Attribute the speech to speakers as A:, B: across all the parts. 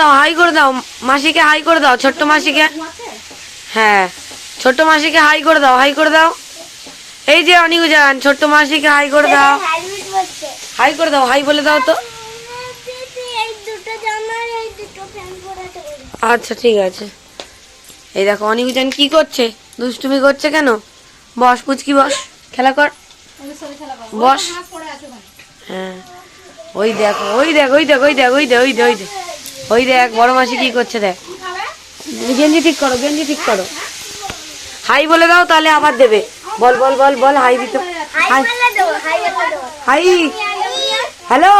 A: দাও হাই করে দাও। মাসিকে হাই করে দাও, ছোট্ট মাসিকে। হ্যাঁ ছোট্ট মাসিকে হাই করে দাও হাই করে দাও। এই যে অনিক যান ছোট্ট মাসিকে হাই করে দাও। হাই করে দাও হাই বলে দাও তো। আচ্ছা ঠিক আছে। এই দেখো অনিক যান কি করছে? দুষ্টুমি করছে কেন? বস, পুচকি, বস, খেলা কর। বস। হ্যাঁ। ওই দেখো ওই দেখ ওই দেখ ওই দেখ ওই দেখ ওই দেখ ওই দেখ। ওই দেখ বড় মাসি কি করছে দেখ। গেঞ্জি ঠিক করো গেঞ্জি ঠিক করো। হাই বলে দাও তাহলে আবার দেবে। বল বল বল বল হাই দিতে।
B: Hi
A: hi.
B: বলে দেবো হাই বলে দেবো।
A: হাই। হ্যালো।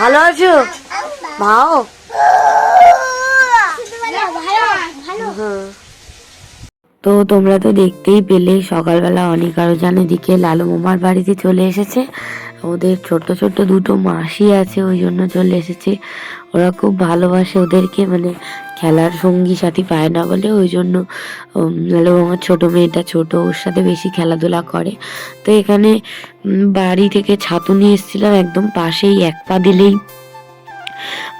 A: ভালো আছো? ভাও। তো তোমরা তো দেখতেই পেলে সকালবেলা অনেক আরও জানে দিকে লালু মামার বাড়িতে চলে এসেছে। ওদের ছোট ছোট দুটো মাসি আছে, ওই জন্য চলে এসেছে। ওরা খুব ভালোবাসে ওদেরকে মানে খেলার সঙ্গী সাথী পায় না বলে, ওই জন্য আমার ছোট মেয়েটা ছোট, ওর সাথে বেশি খেলাধুলা করে। তো এখানে বাড়ি থেকে ছাতু নিয়ে এসেছিলাম, একদম পাশেই, এক পা দিলেই।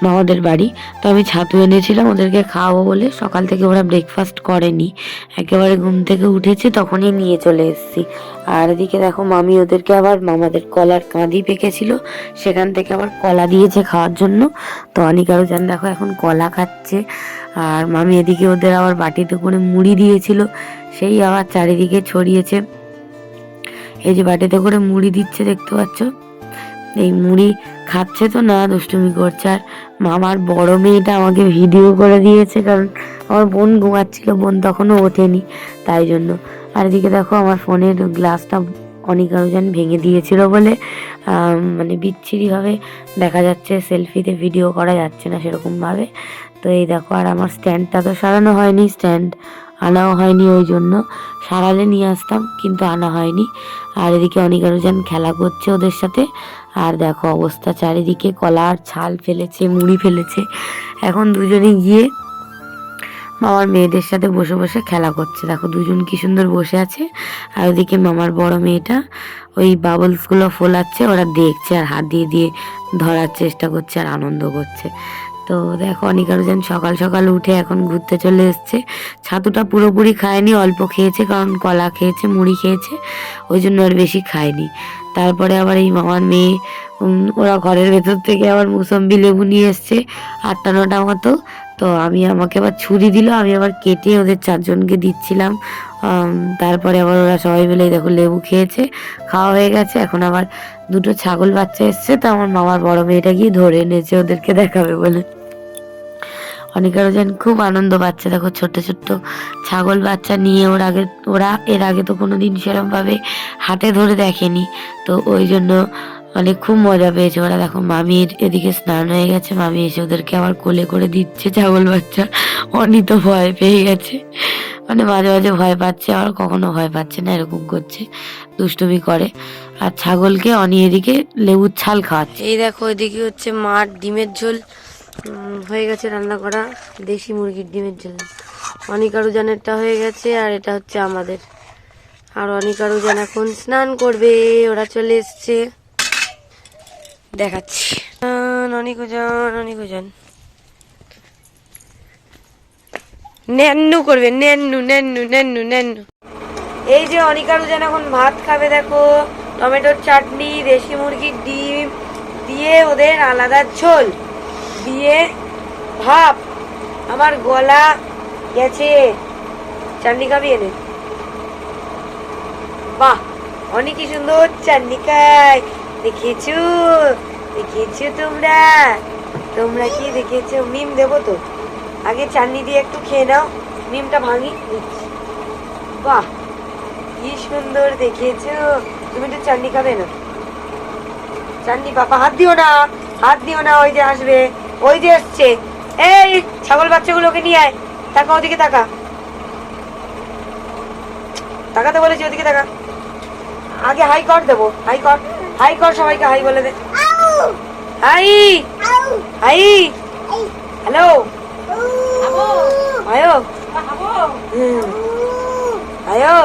A: মামাদের বাড়ি। তো আমি ছাতু এনেছিলাম, ওদেরকে খাওয়াবো বলে। সকাল থেকে ওরা ব্রেকফাস্ট করেনি। একেবারে ঘুম থেকে উঠেছে, তখনই নিয়ে চলে এসেছি। আর এদিকে দেখো মামি ওদেরকে আবার, মামাদের কলার কাঁদি পেকেছিল। সেখান থেকে আবার কলা দিয়েছে খাওয়ার জন্য। তো অনেক আরও জান দেখো এখন কলা খাচ্ছে। আর মামি এদিকে ওদের আবার বাটিতে করে মুড়ি দিয়েছিল। সেই আবার চারিদিকে ছড়িয়েছে। এই যে বাটিতে করে মুড়ি দিচ্ছে, দেখতে পাচ্ছ? এই মুড়ি খাচ্ছে তো না, দুষ্টুমি করছে। আর মামার বড় মেয়েটা আমাকে ভিডিও করে দিয়েছে, কারণ আমার বোন ঘুমাচ্ছিল, বোন তখনও ওঠেনি। তাই জন্য। আর এদিকে দেখো, আমার ফোনের গ্লাসটা অনেক আরও যেন ভেঙে দিয়েছিল বলে মানে বিচ্ছিরিভাবে দেখা যাচ্ছে, সেলফিতে ভিডিও করা যাচ্ছে না সেরকমভাবে। তো এই দেখো, আর আমার স্ট্যান্ডটা তো সারানো হয়নি স্ট্যান্ড আনাও হয়নি ওই জন্য। সারালে নিয়ে আসতাম, কিন্তু আনা হয়নি। আর এদিকে অনেক আরও খেলা করছে ওদের সাথে। আর দেখো অবস্থা, চারিদিকে কলার ছাল ফেলেছে, মুড়ি ফেলেছে। এখন দুজনে গিয়ে মামার মেয়েদের সাথে বসে বসে খেলা করছে। দেখো দুজন কি সুন্দর বসে আছে। আর ওদিকে মামার বড় মেয়েটা ওই বাবলসগুলো ফোলাচ্ছে, ওরা দেখছে আর হাত দিয়ে দিয়ে ধরার চেষ্টা করছে আর আনন্দ করছে। তো দেখো, অনেক আরও যেন সকাল সকাল উঠে এখন ঘুরতে চলে এসছে। ছাতুটা পুরোপুরি খায়নি, অল্প খেয়েছে, কারণ কলা খেয়েছে, মুড়ি খেয়েছে, ওই জন্য আর বেশি খায়নি। তারপরে আবার এই মামার মেয়ে ওরা ঘরের ভেতর থেকে আবার মুসম্বি লেবু নিয়ে এসছে, আটটা নটা মতো। তো আমি আমাকে আবার ছুরি দিল, আমি আবার কেটে ওদের চারজনকে দিচ্ছিলাম। তারপরে আবার ওরা সবাই মিলে দেখো লেবু খেয়েছে, খাওয়া হয়ে গেছে। এখন আবার দুটো ছাগল বাচ্চা এসছে, তো আমার মামার বড় মেয়েটা গিয়ে ধরে এনেছে, ওদেরকে দেখাবে বলে। অনেক আরও যেন খুব আনন্দ পাচ্ছে, দেখো ছোট্ট ছোট্ট ছাগল বাচ্চা নিয়ে ওর আগে, ওরা এর আগে তো কোনোদিন সেরকম ভাবে হাতে ধরে দেখেনি। তো ওই জন্য মানে খুব মজা পেয়েছে ওরা। দেখো মামির এদিকে স্নান হয়ে গেছে, মামি এসে ওদেরকে আবার কোলে করে দিচ্ছে ছাগল বাচ্চা। অনিত ভয় পেয়ে গেছে। মানে মাঝে মাঝে ভয় পাচ্ছে আর কখনো ভয় পাচ্ছে না, এরকম করছে, দুষ্টুমি করে। আর ছাগলকে অনি এদিকে লেবুর ছাল খাওয়াচ্ছে। এই দেখো, এদিকে হচ্ছে মাঠ ডিমের ঝোল হয়ে গেছে রান্না করা। দেশি মুরগির ডিমের ঝোল। অনেক আরও জানেরটা হয়ে গেছে, আর এটা হচ্ছে আমাদের। আর অনেক আরও যেন এখন স্নান করবে, ওরা চলে এসছে। দেখাচ্ছি। অনেক ওজন অনেক ওজন নেন্নু করবে নেন্নু নেন্নু নেন্নু নেন্নু এই যে অনিকারু যেন এখন ভাত খাবে, দেখো, টমেটোর চাটনি, দেশি মুরগির ডিম, দিয়ে ওদের আলাদা ঝোল, দিয়ে ভাপ। আমার গলা গেছে। চাটনি খাবি এনে? বাহ অনেক সুন্দর চাটনি খাই দেখেছ দেখেছ তোমরা। তোমরা কি দেখেছ মিম দেবো তো। আগে চাটনি দিয়ে একটু খেয়ে নাও নিমটা ভাঙি। বাহ কি সুন্দর দেখেছ তুমি একটু চাটনি খাবে না। চাটনি বাবা হাত দিও না হাত দিও না ওই যে আসবে ওই যে এসছে। এই ছাগল বাচ্চাগুলোকে নিয়ে আয়। তাকা ওদিকে তাকা। তাকাতে বলেছি ওদিকে তাকা। আগে হাই কর দেবো হাই কর হাই কর সবাইকে হাই বলে দে। হাই! হাই! হ্যালো! আয়ো আয়ো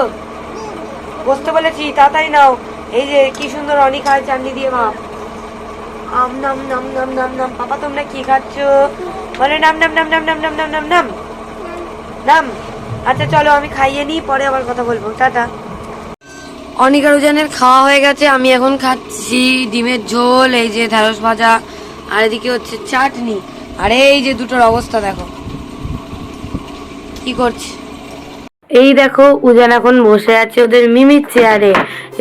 A: বসতে বলেছি তাড়াতাড়ি নাও এই যে কি সুন্দর অনেক খায় চাটনি দিয়ে ভাব
C: আম নাম নাম নাম নাম নাম পাপা তোমরা কি খাচ্ছ বলে নাম নাম নাম নাম নাম নাম নাম নাম নাম নাম আচ্ছা চলো আমি খাইয়ে নিই পরে আবার কথা বলব টাটা অনিকার উজানের খাওয়া হয়ে গেছে আমি এখন খাচ্ছি ডিমের ঝোল এই যে ঢেঁড়স ভাজা আর এদিকে হচ্ছে চাটনি আর এই যে দুটোর অবস্থা দেখো কি করছে? এই দেখো, উজান এখন বসে আছে ওদের মিমির চেয়ারে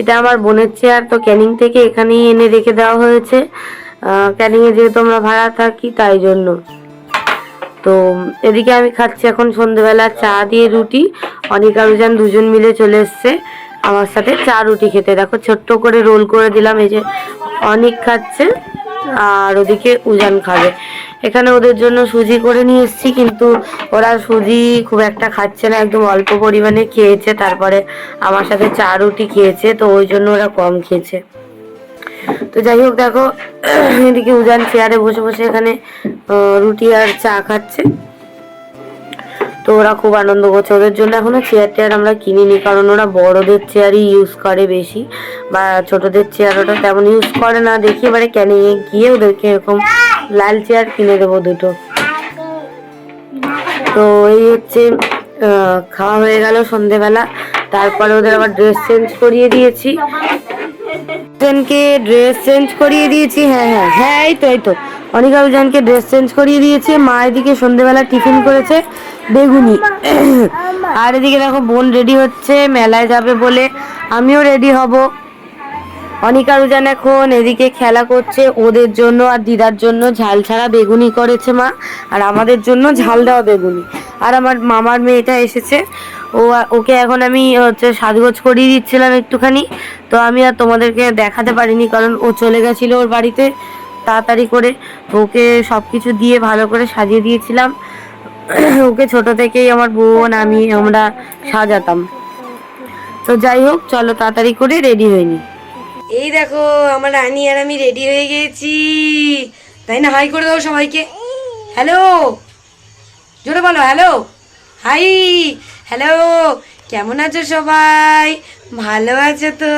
C: এটা আমার বোনের চেয়ার তো ক্যানিং থেকে এখানেই এনে রেখে দেওয়া হয়েছে। ক্যানিং এ যেহেতু আমরা ভাড়া থাকি, তাই জন্য। তো, এদিকে আমি খাচ্ছি এখন সন্ধ্যেবেলা চা দিয়ে রুটি। অনিকা রুজান দুজন মিলে চলে এসছে আমার সাথে চা রুটি খেতে। দেখো, ছোট্ট করে রোল করে দিলাম, এই যে অনিক খাচ্ছে। আর ওদিকে উজান খাবে। এখানে ওদের জন্য সুজি করে নিয়ে এসেছি, কিন্তু ওরা সুজি খুব একটা খাচ্ছে না, একদম অল্প পরিমাণে খেয়েছে, তারপরে আমার সাথে চা রুটি খেয়েছে, তো ওই জন্য ওরা কম খেয়েছে। তো যাই হোক, দেখো, এদিকে উজান চেয়ারে বসে বসে এখানে রুটি আর চা খাচ্ছে। তো ওরা খুব আনন্দ করছে। ওদের জন্য এখনও চেয়ার টেয়ার আমরা কিনিনি, কারণ ওরা বড়দের চেয়ারই ইউজ করে বেশি। বা ছোটদের চেয়ার ওটা তেমন ইউজ করে না। দেখি এবারে ক্যানে গিয়ে ওদেরকে এরকম লাল চেয়ার কিনে দেবো দুটো। তো এই হচ্ছে খাওয়া হয়ে গেল সন্ধেবেলা। তারপরে ওদের আবার ড্রেস চেঞ্জ করিয়ে দিয়েছি। ড্রেস চেঞ্জ করিয়ে দিয়েছি? হ্যাঁ হ্যাঁ হ্যাঁ এই তো এই তো। অনিকা উজানকে ড্রেস চেঞ্জ করিয়ে দিয়েছে, মা এদিকে সন্ধেবেলা টিফিন করেছে, বেগুনি। আর এদিকে দেখো, বোন রেডি হচ্ছে, মেলায় যাবে বলে আমিও রেডি হব। অনিকা উজান এখন এদিকে খেলা করছে, ওদের জন্য আর দিদার জন্য ঝাল ছাড়া বেগুনি করেছে মা, আর আমাদের জন্য ঝাল দেওয়া বেগুনি। আর আমার মামার মেয়েটা এসেছে, ও ওকে এখন আমি হচ্ছে সাজগোজ করিয়ে দিচ্ছিলাম একটুখানি, তো আমি আর তোমাদেরকে দেখাতে পারিনি, কারণ ও চলে গেছিল ওর বাড়িতে। তাড়াতাড়ি করে ওকে সব কিছু দিয়ে ভালো করে সাজিয়ে দিয়েছিলাম। ওকে ছোট থেকেই আমার বোন আমি আমরা সাজাতাম। তো যাই হোক, চলো তাড়াতাড়ি করে রেডি হয়নি এই দেখো, আমার রানী আর আমি রেডি হয়ে গেছি। তাই না? হাই করে দাও সবাইকে। হ্যালো জোরে বলো হ্যালো হাই হ্যালো কেমন আছো সবাই? ভালো আছো তো?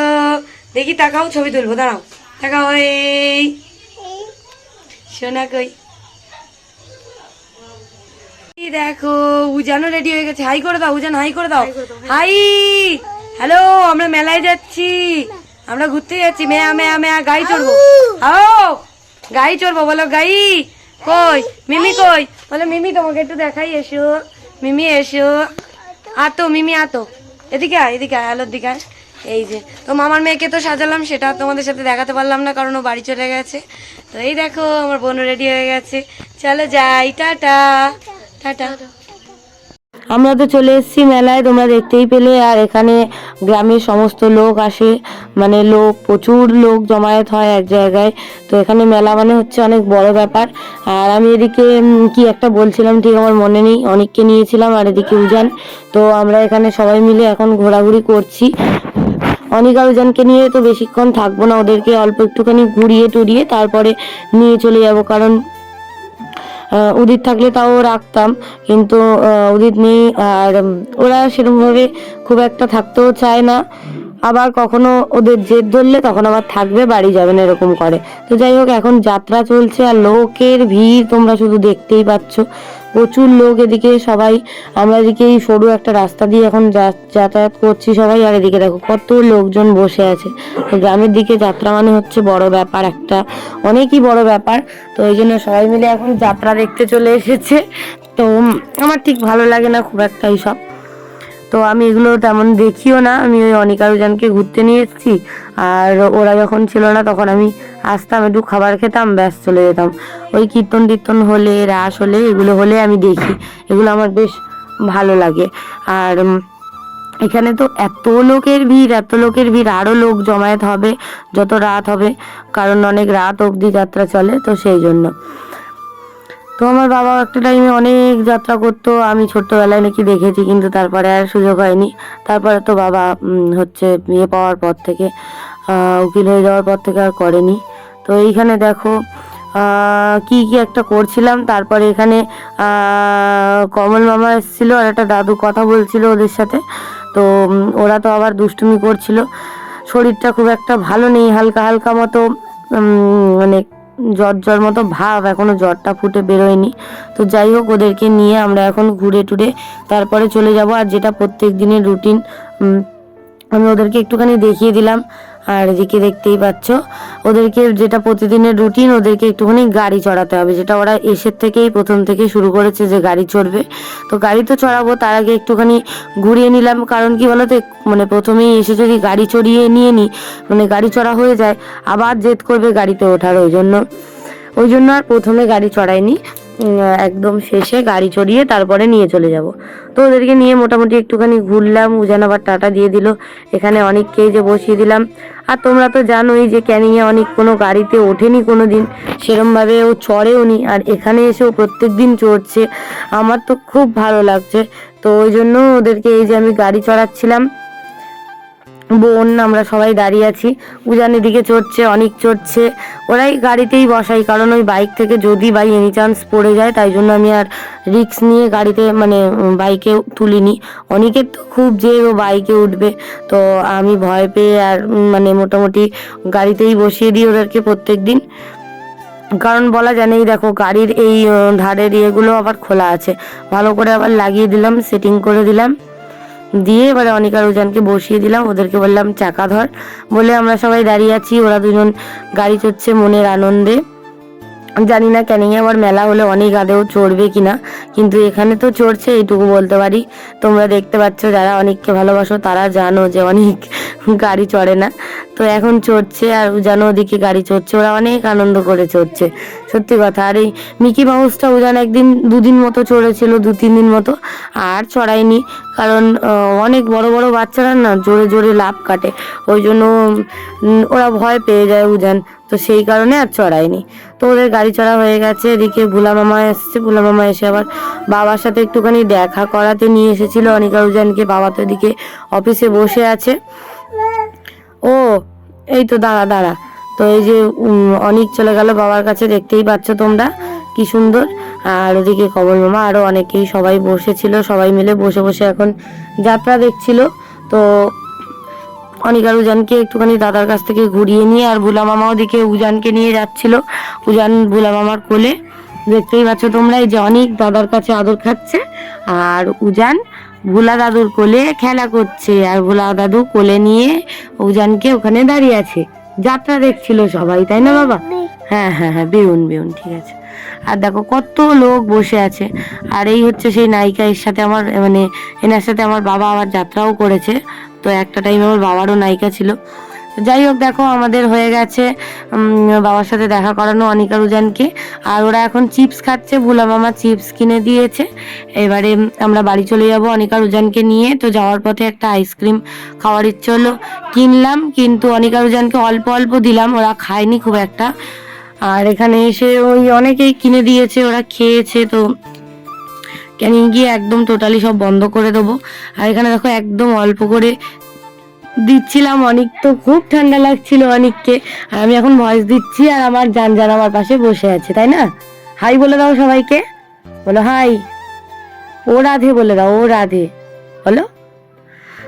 C: দেখি তাকাও, ছবি তুলবো, দাঁড়াও। তাকাও, এই। সোনা কই দেখো উজানও রেডি হয়ে গেছে। হাই করে দাও উজান হাই করে দাও। হাই হ্যালো আমরা মেলায় যাচ্ছি। আমরা ঘুরতে যাচ্ছি। মেয়া মেয়া মেয়া গাই চড়বো। আও! গাই চড়বো বলো গাই কই? মিমি কই? বলো মিমি তোমাকে একটু দেখাই এসো। মিমি এসো। আতো মিমি আতো। এদিকে আয় এদিকে আয় আলোর দিকে আয়। এই যে, তো মামার মেয়েকে তো সাজালাম, সেটা তোমাদের সাথে দেখাতে পারলাম না, কারণ ও বাড়ি চলে গেছে। তো এই দেখো, আমার বোন রেডি হয়ে গেছে। চলো যাই, টাটা। টাটা। আমরা তো চলে এসেছি মেলায়, তোমরা দেখতেই পেলে, আর এখানে গ্রামের সমস্ত লোক আসে। মানে লোক, প্রচুর লোক জমায়েত হয় এক জায়গায়। তো এখানে মেলা মানে হচ্ছে অনেক বড় ব্যাপার। আর আমি এদিকে কি একটা বলছিলাম, ঠিক আমার মনে নেই, অনেককে নিয়েছিলাম, আর এদিকে উজান। তো আমরা এখানে সবাই মিলে এখন ঘোরাঘুরি করছি। অনিকা উজানকে নিয়ে তো বেশিক্ষণ থাকব না, ওদেরকে অল্প একটুখানি ঘুরিয়ে টুরিয়ে তারপরে নিয়ে চলে যাব। কারণ উদিত থাকলে তাও রাখতাম, কিন্তু উদিত নেই, আর ওরা সেরকমভাবে খুব একটা থাকতেও চায় না। আবার কখনো ওদের জেদ ধরলে তখন আবার থাকবে, বাড়ি যাবে না এরকম করে। তো যাই হোক, এখন যাত্রা চলছে আর লোকের ভিড় তোমরা শুধু দেখতেই পাচ্ছ। প্রচুর লোক এদিকে, সবাই, আমরা এদিকে এই সরু একটা রাস্তা দিয়ে এখন যাতায়াত করছি সবাই। আর এদিকে দেখো কত লোকজন বসে আছে। গ্রামের দিকে যাত্রা মানে হচ্ছে বড় ব্যাপার একটা, অনেকই বড় ব্যাপার। তো এই জন্য সবাই মিলে এখন যাত্রা দেখতে চলে এসেছে। তো আমার ঠিক ভালো লাগে না খুব একটা এইসব। তো আমি এগুলো তেমন দেখিও না। আমি ওই অনিকা রুজানকে ঘুরতে নিয়ে এসেছি। আর ওরা যখন ছিল না তখন আমি আসতাম একটু খাবার খেতাম, ব্যাস চলে যেতাম। ওই কীর্তন টীর্তন হলে, রাস হলে, এগুলো হলে আমি দেখি। এগুলো আমার বেশ ভালো লাগে। আর এখানে তো এত লোকের ভিড়, এত লোকের ভিড় আরও লোক জমায়েত হবে, যত রাত হবে, কারণ অনেক রাত অবধি যাত্রা চলে, তো সেই জন্য। তো আমার বাবা একটা টাইমে অনেক যাত্রা করতো, আমি ছোট্টবেলায় নাকি দেখেছি, কিন্তু তারপরে আর সুযোগ হয়নি। তারপরে তো বাবা হচ্ছে বিয়ে পাওয়ার পর থেকে উকিল হয়ে যাওয়ার পর থেকে আর করেনি। তো এইখানে দেখো কি কি একটা করছিলাম। তারপরে এখানে কমল মামা এসেছিল আর একটা দাদু কথা বলছিল ওদের সাথে। তো ওরা তো আবার দুষ্টুমি করছিল। শরীরটা খুব একটা ভালো নেই, হালকা হালকা মতো মানে জ্বর জ্বর মতো ভাব। এখনও জ্বরটা ফুটে বেরোয়নি। তো যাই হোক, ওদেরকে নিয়ে আমরা এখন ঘুরে টুরে তারপরে চলে যাব। আর যেটা প্রত্যেক দিনের রুটিন আমি ওদেরকে একটুখানি দেখিয়ে দিলাম। আর এদিকে দেখতেই পাচ্ছ, ওদেরকে যেটা প্রতিদিনের রুটিন ওদেরকে একটুখানি গাড়ি চড়াতে হবে। যেটা ওরা এসের থেকেই প্রথম থেকে শুরু করেছে যে গাড়ি চড়বে। তো গাড়ি তো চড়াবো, তার আগে একটুখানি ঘুরিয়ে নিলাম। কারণ কি বলতো মানে প্রথমেই এসে যদি গাড়ি চড়িয়ে নিয়ে নিই মানে গাড়ি চড়া হয়ে যায়, আবার জেদ করবে গাড়িতে ওঠার ওই জন্য। ওই জন্য আর প্রথমে গাড়ি চড়াইনি। একদম শেষে গাড়ি চড়িয়ে তারপরে নিয়ে চলে যাব। তো ওদেরকে নিয়ে মোটামুটি একটুখানি ঘুরলাম, উজান আবার টাটা দিয়ে দিল। এখানে অনেককেই যে বসিয়ে দিলাম। আর তোমরা তো জানোই যে ক্যানিংয়ে অনেক কোনো গাড়িতে ওঠেনি কোনো দিন সেরমভাবে ও চড়েও নি আর এখানে এসেও প্রত্যেক দিন চড়ছে। আমার তো খুব ভালো লাগছে। তো ওই জন্য ওদেরকে এই যে আমি গাড়ি চড়াচ্ছিলাম বোন, আমরা সবাই দাঁড়িয়ে আছি। উজান এদিকে চড়ছে, অনেক চড়ছে। ওরাই গাড়িতেই বসাই, কারণ ওই বাইক থেকে যদি বাই এনি চান্স পড়ে যায়, তাই জন্য আমি আর রিক্স নিয়ে গাড়িতে মানে বাইকে তুলিনি। অনেকের তো খুব যে ও বাইকে উঠবে। তো আমি ভয় পেয়ে আর মানে মোটামুটি গাড়িতেই বসিয়ে দিই ওদেরকে প্রত্যেক দিন। কারণ বলা এই দেখো, গাড়ির এই ধারের ইয়েগুলো আবার খোলা আছে। ভালো করে আবার লাগিয়ে দিলাম সেটিং করে দিলাম। দিয়ে এবারে অনিকা রোজানকে বসিয়ে দিলাম। ওদেরকে বললাম, চাকা ধর। বলে আমরা সবাই দাঁড়িয়ে আছি। ওরা দুজন গাড়ি চড়ছে মনের আনন্দে। জানি না ক্যানিংয়ে আবার মেলা হলে অনেক আদেও চড়বে কিনা কিন্তু এখানে তো চড়ছে, এইটুকু বলতে পারি। তোমরা দেখতে পাচ্ছ, যারা অনেককে ভালোবাসো, তারা জানো যে অনেক গাড়ি চড়ে না। তো এখন চড়ছে আর জানো ওদিকে গাড়ি চড়ছে। ওরা অনেক আনন্দ করে চড়ছে। সত্যি কথা। আর এই মিকি মাউসটা উজান একদিন দুদিন মতো চড়েছিল দু, তিন দিন মতো, আর চড়ায়নি। কারণ অনেক বড় বড় বাচ্চারা না জোরে জোরে লাভ কাটে। ওই জন্য ওরা ভয় পেয়ে যায় উজান। তো সেই কারণে আর চড়ায়নি। তো ওদের গাড়ি চড়া হয়ে গেছে, এদিকে ভুলা মামা এসছে। ভুলা মামা এসে আবার বাবার সাথে একটুখানি দেখা করাতে নিয়ে এসেছিল। অনিকা উজানকে বাবা তো এদিকে অফিসে বসে আছে। ও, এই তো দাঁড়া দাঁড়া। তো এই যে অনেক চলে গেল বাবার কাছে, দেখতেই পাচ্ছ তোমরা কি সুন্দর। আর ওদিকে কমল মামা, আরও অনেকেই সবাই বসেছিল, সবাই মিলে বসে বসে এখন যাত্রা দেখছিল। তো অনিকার উজানকে একটুখানি দাদার কাছ থেকে ঘুরিয়ে নিয়ে, আর ভুলা মামা ওদিকে উজানকে নিয়ে যাচ্ছিল। উজান ভুলা মামার কোলে। দেখতেই পাচ্ছ তোমরা এই যে অনেক দাদার কাছে আদর খাচ্ছে, আর উজান ভোলা দাদুর কোলে খেলা করছে, আর ভোলা দাদু কোলে নিয়ে উজানকে ওখানে দাঁড়িয়ে আছে। যাত্রা দেখছিল সবাই তাই না বাবা? হ্যাঁ হ্যাঁ হ্যাঁ বেউন বেউন ঠিক আছে। আর দেখো কত লোক বসে আছে। আর এই হচ্ছে সেই নায়িকা এর সাথে আমার মানে এনার সাথে আমার বাবা আবার যাত্রাও করেছে। তো একটা টাইম আমার বাবারও নায়িকা ছিল। যাই হোক, দেখো আমাদের হয়ে গেছে বাবার সাথে দেখা করানো অনিকা রুজানকে। আর ওরা এখন চিপস খাচ্ছে, ভুলা মামা চিপস কিনে দিয়েছে। এবারে আমরা বাড়ি চলে যাব অনিকা রুজানকে নিয়ে। তো যাওয়ার পথে একটা আইসক্রিম খাওয়ার ইচ্ছে হলো। কিনলাম, কিন্তু অনিকা রুজানকে অল্প অল্প দিলাম। ওরা খায়নি খুব একটা। আর এখানে এসে ওই অনেকেই কিনে দিয়েছে, ওরা খেয়েছে। তো কেন গিয়ে একদম টোটালি সব বন্ধ করে দেবো। আর এখানে দেখো একদম অল্প করে দিচ্ছিলাম অনেক, তো খুব ঠান্ডা লাগছিল অনেককে। আর আমি এখন ভয়েস দিচ্ছি আর আমার জান জান আমার পাশে বসে আছে, তাই না? হাই বলে দাও সবাইকে। বলো হাই ও রাধে বলে দাও, ও রাধে। বলো।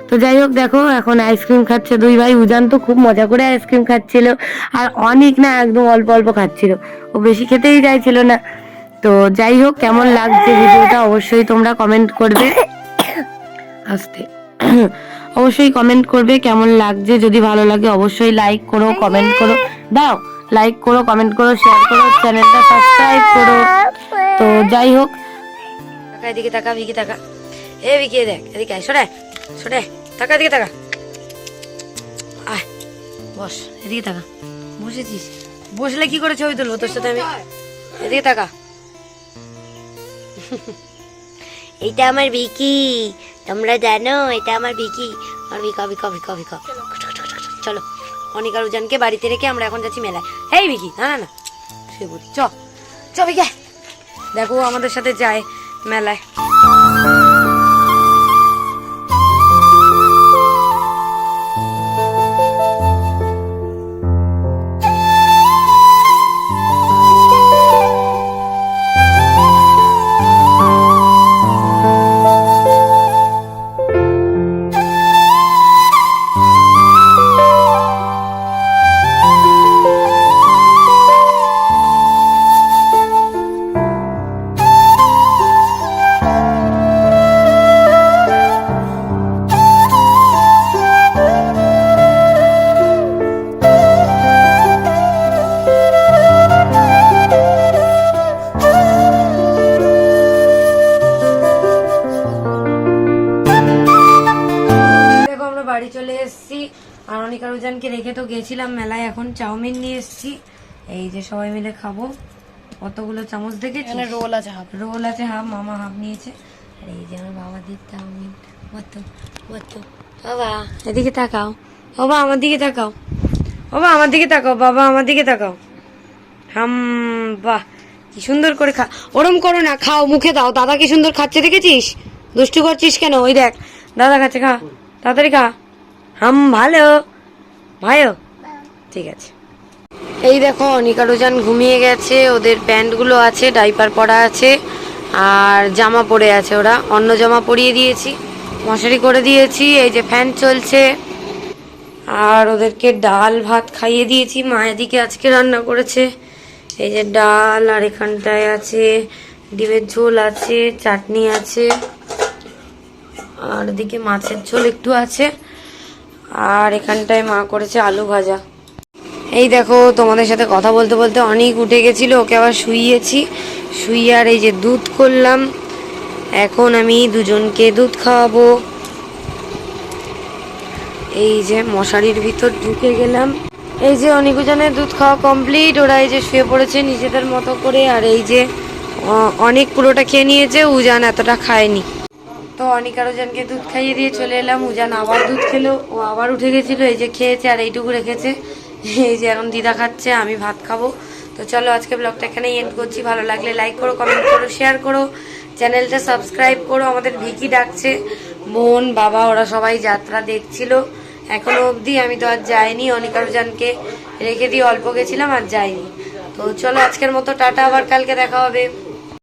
C: তো যাই হোক, দেখো, এখন আইসক্রিম খাচ্ছে দুই ভাই। উজান তো খুব মজা করে আইসক্রিম খাচ্ছিল। আর অনেক না একদম অল্প অল্প খাচ্ছিল। ও বেশি খেতেই চাইছিল না। তো যাই হোক, কেমন লাগছে ভিডিওটা অবশ্যই তোমরা কমেন্ট করবে। আস্তে। অবশ্যই কমেন্ট করবে কেমন লাগছে। যদি ভালো লাগে অবশ্যই লাইক করো কমেন্ট করো। দাও লাইক করো কমেন্ট করো শেয়ার করো চ্যানেলটা সাবস্ক্রাইব করো। তো যাই হোক।
D: টাকা এদিকে টাকা বিকি টাকা এ বিকি দেখ এদিকে আয় সরে সরে। টাকা এদিকে টাকা আয় বস এদিকে টাকা বসেছিস? বসলে কি করে ছবি তুলবো তোর সাথে আমি? এদিকে টাকা
B: এটা আমার বিকি তোমরা জানো, এটা আমার বিকি
D: আর বিকা বিকা বিকা ভিকা। চলো, অনিকা রুজানকে বাড়িতে রেখে আমরা এখন যাচ্ছি মেলায়। হেই বিকি না না না। শুয়ে পড়ি চ চ বিকে দেখো আমাদের সাথে যায় মেলায়। গেছিলাম মেলায় এখন চাউমিন নিয়ে এসেছি। এই যে সবাই মিলে খাব। কতগুলো চামচ দেখেছি
E: রোল আছে হাফ।
D: রোল আছে হাফ মামা হাফ নিয়েছে। আর এই যে আমার বাবা দিক চাউমিন। মতো মতো বাবা এদিকে তাকাও। বাবা আমার দিকে তাকাও। বাবা আমার দিকে তাকাও। বাবা আমার দিকে তাকাও। হাম বাহ কি সুন্দর করে খা ওরম করো না খাও মুখে দাও। দাদা কি সুন্দর খাচ্ছে দেখেছিস? দুষ্টু করছিস কেন? ওই দেখ। দাদা খাচ্ছে খা। তাড়াতাড়ি খা। হাম ভালো। ভাইও। ঠিক আছে। এই দেখো অনিকা রোজান ঘুমিয়ে গেছে, ওদের প্যান্টগুলো আছে, ডাইপার পরা আছে, আর জামা পরে আছে ওরা। অন্য জামা পরিয়ে দিয়েছি, মশারি করে দিয়েছি, এই যে ফ্যান চলছে। আর ওদেরকে ডাল ভাত খাইয়ে দিয়েছি, মা এদিকে আজকে রান্না করেছে। এই যে ডাল, আর এখানটায় আছে, ডিমের ঝোল আছে, চাটনি আছে, আর এদিকে মাছের ঝোল একটু আছে। আর এখানটায় মা করেছে আলু ভাজা। এই দেখো, তোমাদের সাথে কথা বলতে বলতে অনেক উঠে গেছিল, ওকে আবার শুইয়েছি। শুইয়ে আর এই যে দুধ করলাম, এখন আমি দুজনকে দুধ খাওয়াবো। এই যে মশারির ভিতর ঢুকে গেলাম। এই যে অনিকুজনের দুধ খাওয়া কমপ্লিট ওরা এই যে শুয়ে পড়েছে নিজেদের মতো করে, আর এই যে অনেক পুরোটা খেয়ে নিয়েছে, উজান এতটা খায়নি। তো অনিকা রোজানকে দুধ খাইয়ে দিয়ে চলে এলাম, উজান আবার দুধ খেলো, ও আবার উঠে গেছিল, এই যে খেয়েছে আর এইটুকু রেখেছে। এই যে এখন দিদা খাচ্ছে, আমি ভাত খাব। তো চলো আজকে ব্লগটা এখানেই এন্ড করছি। ভালো লাগলে লাইক করো কমেন্ট করো শেয়ার করো। চ্যানেলটা সাবস্ক্রাইব করো, আমাদের ভিকি ডাকছে। বোন, বাবা, ওরা সবাই যাত্রা দেখছিল। এখনও অবধি আমি তো আর যাইনি অনিকা রোজানকে রেখে দিয়ে অল্প গেছিলাম, আর যাইনি। তো চলো আজকের মতো টাটা, আবার কালকে দেখা হবে।